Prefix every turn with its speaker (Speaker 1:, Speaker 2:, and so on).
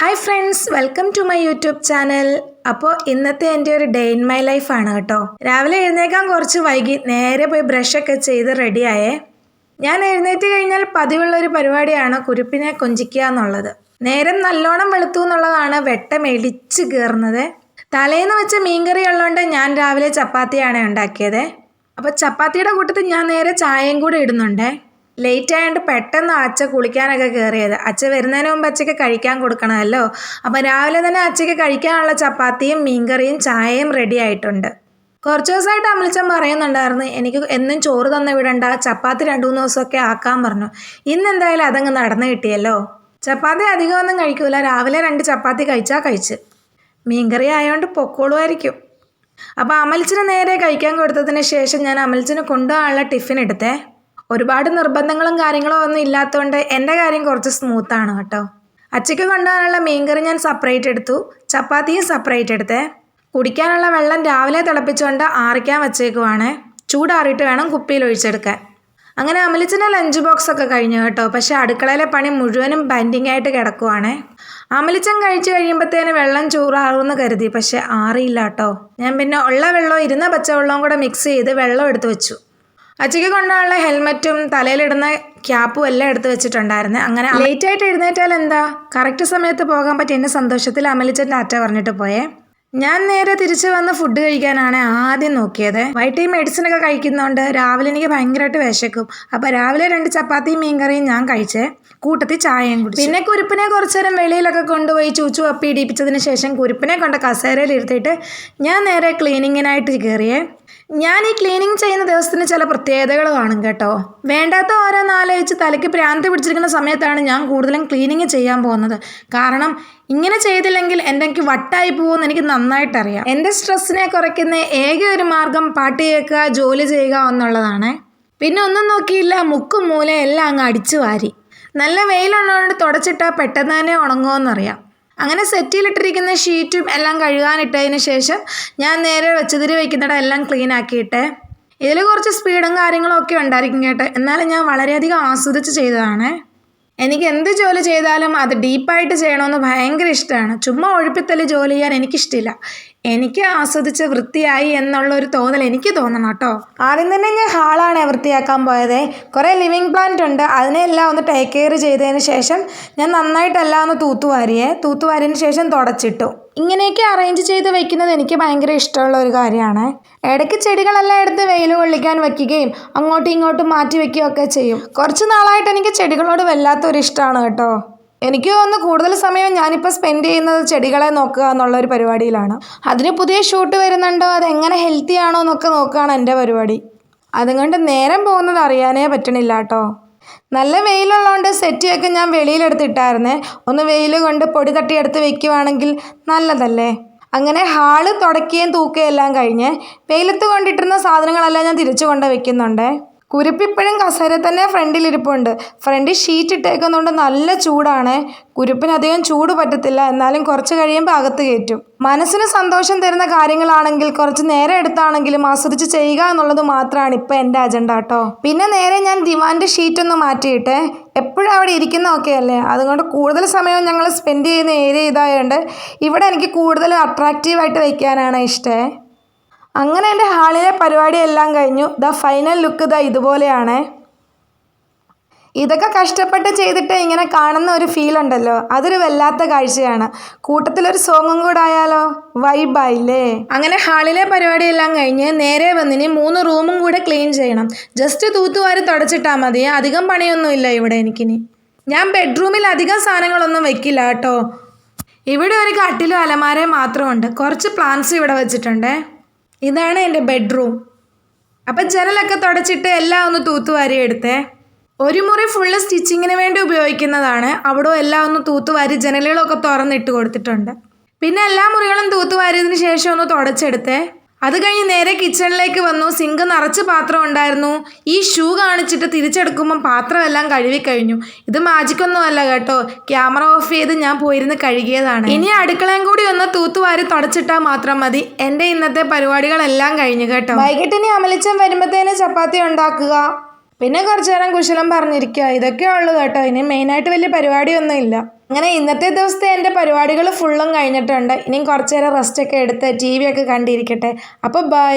Speaker 1: Hi friends welcome to my YouTube channel അപ്പോൾ ഇന്നത്തെ എന്റെ ഒരു ഡേ ഇൻ മൈ ലൈഫാണ് കേട്ടോ. രാവിലെ എഴുന്നേക്കാൻ കുറച്ച് വൈകി നേരെ പോയി ബ്രഷൊക്കെ ചെയ്ത് റെഡിയായേ ഞാൻ എഴുന്നേറ്റ് കഴിഞ്ഞാൽ പതിവുള്ള ഒരു പരിപാടിയാണ് കുരുപ്പിനെ കൊഞ്ചിക്കുക എന്നുള്ളത്. നേരം നല്ലോണം വെളുത്തു എന്നുള്ളതാണ് വെട്ടം എടിച്ച് കയറുന്നത് തലേന്ന് വെച്ച മീൻകറി ഉള്ളതുകൊണ്ട് ഞാൻ രാവിലെ ചപ്പാത്തിയാണ് ഉണ്ടാക്കിയത്. അപ്പോൾ ചപ്പാത്തിയുടെ കൂട്ടത്തിൽ ഞാൻ നേരെ ചായയും കൂടെ ഇടുന്നുണ്ടേ. ലേറ്റ് ആയതുകൊണ്ട് പെട്ടെന്ന് അച്ഛ കുളിക്കാനൊക്കെ കയറിയത് അച്ഛ വരുന്നതിന് മുമ്പ് അച്ഛക്ക് കഴിക്കാൻ കൊടുക്കണമല്ലോ. അപ്പോൾ രാവിലെ തന്നെ അച്ഛക്ക് കഴിക്കാനുള്ള ചപ്പാത്തിയും മീൻകറിയും ചായയും റെഡി ആയിട്ടുണ്ട്. കുറച്ച് ദിവസമായിട്ട് അമലിച്ചൻ പറയുന്നുണ്ടായിരുന്നു എനിക്ക് എന്നും ചോറ് തന്നെ വിടണ്ട ചപ്പാത്തി രണ്ട് മൂന്ന് ദിവസമൊക്കെ ആക്കാൻ പറഞ്ഞു. ഇന്ന് എന്തായാലും അതങ്ങ് നടന്നു കിട്ടിയല്ലോ. ചപ്പാത്തി അധികമൊന്നും കഴിക്കൂല രാവിലെ രണ്ട് ചപ്പാത്തി കഴിച്ചാൽ കഴിച്ച്. മീൻകറി ആയതുകൊണ്ട് പൊക്കോളുമായിരിക്കും. അപ്പോൾ അമൽച്ചിന് നേരെ കഴിക്കാൻ കൊടുത്തതിന് ശേഷം ഞാൻ അമൽച്ചിന് കൊണ്ടുപോകാനുള്ള ടിഫിൻ എടുത്തേ. ഒരുപാട് നിർബന്ധങ്ങളും കാര്യങ്ങളും ഒന്നും ഇല്ലാത്തതുകൊണ്ട് എന്റെ കാര്യം കുറച്ച് സ്മൂത്താണ് കേട്ടോ. അച്ചയ്ക്ക് കൊണ്ടുപോകാനുള്ള മീൻകറി ഞാൻ സെപ്പറേറ്റ് എടുത്തു. ചപ്പാത്തിയും സെപ്പറേറ്റ് എടുത്തേ. കുടിക്കാനുള്ള വെള്ളം രാവിലെ തിളപ്പിച്ചുകൊണ്ട് ആറിക്കാൻ വച്ചേക്കുവാണ്. ചൂടാറിയിട്ട് വേണം കുപ്പിയിൽ ഒഴിച്ചെടുക്കാൻ. അങ്ങനെ അമലിച്ചിന്റെ ലഞ്ച് ബോക്സ് ഒക്കെ കഴിഞ്ഞു കേട്ടോ. പക്ഷെ അടുക്കളയിലെ പണി മുഴുവനും ബൻഡിങ് ആയിട്ട് കിടക്കുവാണ്. അമലിച്ചൻ കഴിച്ചു കഴിയുമ്പോഴത്തേന് വെള്ളം ചൂറാറുമെന്ന് കരുതി. പക്ഷെ ആറിയില്ല കേട്ടോ. ഞാൻ പിന്നെ ഉള്ള വെള്ളവും ഇരുന്ന പച്ചവെള്ളവും കൂടെ മിക്സ് ചെയ്ത് വെള്ളം എടുത്ത് വെച്ചു. അച്ചയ്ക്ക് കൊണ്ടുള്ള ഹെൽമറ്റും തലയിലിടുന്ന ക്യാപ്പും എല്ലാം എടുത്ത് വെച്ചിട്ടുണ്ടായിരുന്നു. അങ്ങനെ ലേറ്റ് ആയിട്ട് എഴുന്നേറ്റാൽ എന്താ? കറക്റ്റ് സമയത്ത് പോകാൻ പറ്റി എന്റെ സന്തോഷത്തിൽ അമലിച്ചന്റെ ടാറ്റ പറഞ്ഞിട്ട് പോയേ. ഞാൻ നേരെ തിരിച്ചു വന്ന് ഫുഡ് കഴിക്കാനാണ് ആദ്യം നോക്കിയത്. വൈകിട്ട് ഈ മെഡിസിൻ ഒക്കെ കഴിക്കുന്നതുകൊണ്ട് രാവിലെ എനിക്ക് ഭയങ്കരമായിട്ട് വിശക്കും. അപ്പോൾ രാവിലെ രണ്ട് ചപ്പാത്തിയും മീൻകറിയും ഞാൻ കഴിച്ചേ. കൂട്ടത്തിൽ ചായയും കുടിച്ചു. പിന്നെ കുരുപ്പിനെ കുറച്ചു നേരം വെളിയിലൊക്കെ കൊണ്ടുപോയി ചൂച്ചു അപ്പി ഇടിപ്പിച്ചതിന് ശേഷം കുരുപ്പിനെ കൊണ്ട് കസേരയിൽ ഇരുത്തിയിട്ട് ഞാൻ നേരെ ക്ലീനിങ്ങിനായിട്ട് കയറിയേ. ഞാൻ ഈ ക്ലീനിങ് ചെയ്യുന്ന ദിവസത്തിന് ചില പ്രത്യേകതകൾ കാണും കേട്ടോ. വേണ്ടാത്ത ഓരോന്നാലോചിച്ച് തലയ്ക്ക് ഭ്രാന്ത് പിടിച്ചിരിക്കുന്ന സമയത്താണ് ഞാൻ കൂടുതലും ക്ലീനിങ് ചെയ്യാൻ പോകുന്നത്. കാരണം ഇങ്ങനെ ചെയ്തില്ലെങ്കിൽ എന്തെങ്കിലും വട്ടായി പോകുമെന്ന് എനിക്ക് നന്നായിട്ടറിയാം. എന്റെ സ്ട്രെസ്സിനെ കുറയ്ക്കുന്ന ഏക ഒരു മാർഗം പാട്ട് കേൾക്കുക ജോലി ചെയ്യുക എന്നുള്ളതാണ്. പിന്നെ ഒന്നും നോക്കിയില്ല മുക്കും മൂല എല്ലാം അങ്ങ് അടിച്ചു വാരി നല്ല വെയിലുള്ളതുകൊണ്ട് തുടച്ചിട്ടാൽ പെട്ടെന്ന് തന്നെ ഉണങ്ങുമെന്നറിയാം അങ്ങനെ സെറ്റിയിലിട്ടിരിക്കുന്ന ഷീറ്റും എല്ലാം കഴുകാനിട്ടതിന് ശേഷം ഞാൻ നേരെ വെച്ചതിരി വയ്ക്കുന്നിടം എല്ലാം ക്ലീൻ ആക്കിയിട്ട്. ഇതിൽ കുറച്ച് സ്പീഡും കാര്യങ്ങളും ഒക്കെ ഉണ്ടായിരിക്കും കേട്ടോ. എന്നാലും ഞാൻ വളരെയധികം ആസ്വദിച്ച് ചെയ്തതാണ്. എനിക്ക് എന്ത് ജോലി ചെയ്താലും അത് ഡീപ്പായിട്ട് ചെയ്യണമെന്ന് ഭയങ്കര ഇഷ്ടമാണ്. ചുമ്മാ ഒഴിപ്പിത്തൽ ജോലി ചെയ്യാൻ എനിക്കിഷ്ടമില്ല എനിക്ക് ആസ്വദിച്ച് വൃത്തിയായി എന്നുള്ള ഒരു തോന്നൽ എനിക്ക് തോന്നണം കേട്ടോ. ആദ്യം തന്നെ ഞാൻ ഹാളാണ് വൃത്തിയാക്കാൻ പോയത്. കുറേ ലിവിങ് പ്ലാന്റ് ഉണ്ട്. അതിനെല്ലാം ഒന്ന് ടേക്ക് കെയർ ചെയ്തതിന് ശേഷം ഞാൻ നന്നായിട്ടെല്ലാം ഒന്ന് തൂത്തുവാരിയേ. തൂത്തുവാരിയതിന് ശേഷം തുടച്ചിട്ടു. ഇങ്ങനെയൊക്കെ അറേഞ്ച് ചെയ്ത് വെക്കുന്നത് എനിക്ക് ഭയങ്കര ഇഷ്ടമുള്ള ഒരു കാര്യമാണ്. ഇടയ്ക്ക് ചെടികളെല്ലാം എടുത്ത് വെയിൽ കൊള്ളിക്കാൻ വെക്കുകയും അങ്ങോട്ടും ഇങ്ങോട്ടും മാറ്റി വെക്കുകയും ഒക്കെ ചെയ്യും. കുറച്ച് നാളായിട്ട് എനിക്ക് ചെടികളോട് വല്ലാത്തൊരു ഇഷ്ടമാണ് കേട്ടോ. എനിക്ക് തോന്നുന്നു കൂടുതൽ സമയം ഞാനിപ്പോൾ സ്പെൻഡ് ചെയ്യുന്നത് ചെടികളെ നോക്കുക എന്നുള്ള ഒരു പരിപാടിയിലാണ്. അതിന് പുതിയ ഷൂട്ട് വരുന്നുണ്ടോ? അത് എങ്ങനെ ഹെൽത്തി ആണോ എന്നൊക്കെ നോക്കുകയാണ് എന്റെ പരിപാടി. അതുകൊണ്ട് നേരം പോകുന്നത് അറിയാനേ പറ്റണില്ല കേട്ടോ. നല്ല വെയിലുള്ളതുകൊണ്ട് സെറ്റിയൊക്കെ ഞാൻ വെളിയിലെടുത്തിട്ടായിരുന്നേ. ഒന്ന് വെയിൽ കൊണ്ട് പൊടി തട്ടിയെടുത്ത് വെക്കുവാണെങ്കിൽ നല്ലതല്ലേ? അങ്ങനെ ഹാൾ തുടക്കുകയും തൂക്കുകയും എല്ലാം കഴിഞ്ഞ് വെയിലത്ത് കൊണ്ടിട്ടിരുന്ന സാധനങ്ങളെല്ലാം ഞാൻ തിരിച്ചു കൊണ്ട് വെക്കുന്നുണ്ട്. കുരുപ്പിപ്പോഴും കസേര തന്നെ ഫ്രണ്ടിൽ ഇരിപ്പുണ്ട്. ഫ്രണ്ടിൽ ഷീറ്റ് ഇട്ടേക്കുന്നതുകൊണ്ട് നല്ല ചൂടാണ്. കുരുപ്പിന് അധികം ചൂട് പറ്റത്തില്ല. എന്നാലും കുറച്ച് കഴിയുമ്പോൾ അകത്ത് കയറ്റും. മനസ്സിന് സന്തോഷം തരുന്ന കാര്യങ്ങളാണെങ്കിൽ കുറച്ച് നേരം എടുത്താണെങ്കിലും ആസ്വദിച്ച് ചെയ്യുക എന്നുള്ളത് മാത്രമാണ് ഇപ്പോൾ എന്റെ അജണ്ട കേട്ടോ പിന്നെ നേരെ ഞാൻ ദിവാന്റെ ഷീറ്റ് ഒന്ന് മാറ്റിയിട്ട് എപ്പോഴും അവിടെ ഇരിക്കുന്നതൊക്കെ അല്ലേ? അതുകൊണ്ട് കൂടുതൽ സമയവും ഞങ്ങൾ സ്പെൻഡ് ചെയ്യുന്ന ഏരിയ ഇതായതുകൊണ്ട് ഇവിടെ എനിക്ക് കൂടുതൽ അട്രാക്റ്റീവായിട്ട് വയ്ക്കാനാണ് ഇഷ്ടം. അങ്ങനെ എന്റെ ഹാളിലെ പരിപാടി എല്ലാം കഴിഞ്ഞു. ദ ഫൈനൽ ലുക്ക് ദ ഇതുപോലെയാണ്. ഇതൊക്കെ കഷ്ടപ്പെട്ട് ചെയ്തിട്ട് ഇങ്ങനെ കാണുന്ന ഒരു ഫീൽ ഉണ്ടല്ലോ. അതൊരു വല്ലാത്ത കാഴ്ചയാണ്. കൂട്ടത്തിലൊരു സോങ്ങും കൂടെ ആയാലോ? വൈബായില്ലേ അങ്ങനെ ഹാളിലെ പരിപാടിയെല്ലാം കഴിഞ്ഞ് നേരെ വന്നിന് മൂന്ന് റൂമും കൂടെ ക്ലീൻ ചെയ്യണം. ജസ്റ്റ് തൂത്തുവാരി തുടച്ചിട്ടാൽ മതി. അധികം പണിയൊന്നുമില്ല ഇവിടെ എനിക്കിനി. ഞാൻ ബെഡ്റൂമിൽ അധികം സാധനങ്ങളൊന്നും വെക്കില്ല കേട്ടോ. ഇവിടെ ഒരു കട്ടിലും അലമാരയും മാത്രമുണ്ട്. കുറച്ച് പ്ലാന്റ്സ് ഇവിടെ വെച്ചിട്ടുണ്ട്. ഇതാണ് എന്റെ ബെഡ്റൂം. അപ്പം ജനലൊക്കെ തുടച്ചിട്ട് എല്ലാം ഒന്ന് തൂത്തുവാരി എടുത്തേ. ഒരു മുറി ഫുള്ള് സ്റ്റിച്ചിങ്ങിന് വേണ്ടി ഉപയോഗിക്കുന്നതാണ്. അവിടെ എല്ലാം ഒന്ന് തൂത്തുവാരി ജനലുകളൊക്കെ തുറന്നിട്ട് കൊടുത്തിട്ടുണ്ട്. പിന്നെ എല്ലാ മുറികളും തൂത്തുവാരിയതിന് ശേഷം ഒന്ന് തുടച്ചെടുത്തേ. അത് കഴിഞ്ഞ് നേരെ കിച്ചണിലേക്ക് വന്നു. സിങ്ക് നിറച്ച് പാത്രം ഉണ്ടായിരുന്നു. ഈ ഷൂ കാണിച്ചിട്ട് തിരിച്ചെടുക്കുമ്പം പാത്രമെല്ലാം കഴുകി കഴിഞ്ഞു ഇത് മാജിക്കൊന്നുമല്ല കേട്ടോ. ക്യാമറ ഓഫ് ചെയ്ത് ഞാൻ പോയിരുന്ന് കഴുകിയതാണ്. ഇനി അടുക്കളയും കൂടി ഒന്ന് തൂത്തുവാരി തുടച്ചിട്ടാൽ മാത്രം മതി. എന്റെ ഇന്നത്തെ പരിപാടികളെല്ലാം കഴിഞ്ഞു കേട്ടോ. വൈകിട്ടിനി അമലിച്ചം വരുമ്പോഴത്തേന് ചപ്പാത്തി ഉണ്ടാക്കുക. പിന്നെ കുറച്ചു നേരം കുശലം പറഞ്ഞിരിക്കുക. ഇതൊക്കെ ഉള്ളു കേട്ടോ. ഇനി മെയിനായിട്ട് വലിയ പരിപാടിയൊന്നും ഇല്ല അങ്ങനെ ഇന്നത്തെ ദിവസത്തെ എന്റെ പരിപാടികൾ ഫുള്ളും കഴിഞ്ഞിട്ടുണ്ട്. ഇനിയും കുറച്ചു നേരം റെസ്റ്റ് ഒക്കെ എടുത്ത് ടി വി ഒക്കെ കണ്ടിരിക്കട്ടെ. അപ്പോൾ ബൈ